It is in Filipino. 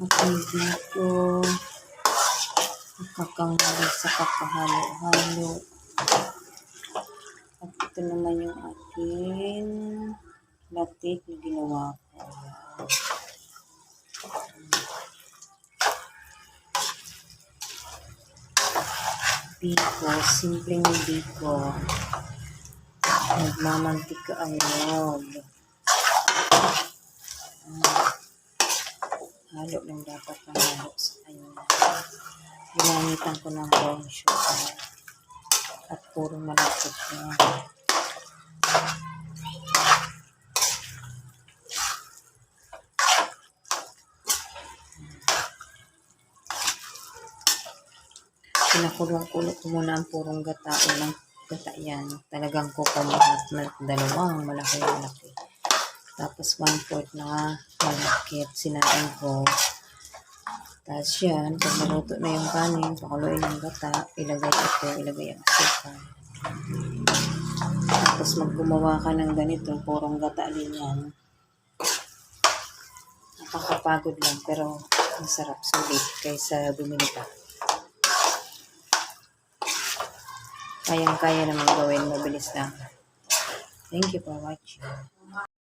Okay, dito. Nakakangalo sa kakahalo-halo. At ito naman yung aking latik na ginawa ko. Biko, simpleng biko. Nagmamantika ang loob. Halo lang dapat ang halo sa kanya. Ginamitan ko ng brown sugar. At puro malapot na. Pinakulong-kulo ko muna ang purong gata. Unang gata yan. Talagang kukumahat na dalawang malaki-malaki. Tapos one fourth na malakit. Sinain ko. Tapos yan, pag naluto na yung kanin, pakuluin yung gata, ilagay ito, ilagay ang asukal. Tapos maggumawa ka ng ganito, purong gata din yan. Nakakapagod lang, pero masarap sulit kaysa bumili ka. Kayang-kaya naman gawin, mabilis lang. Thank you for watching.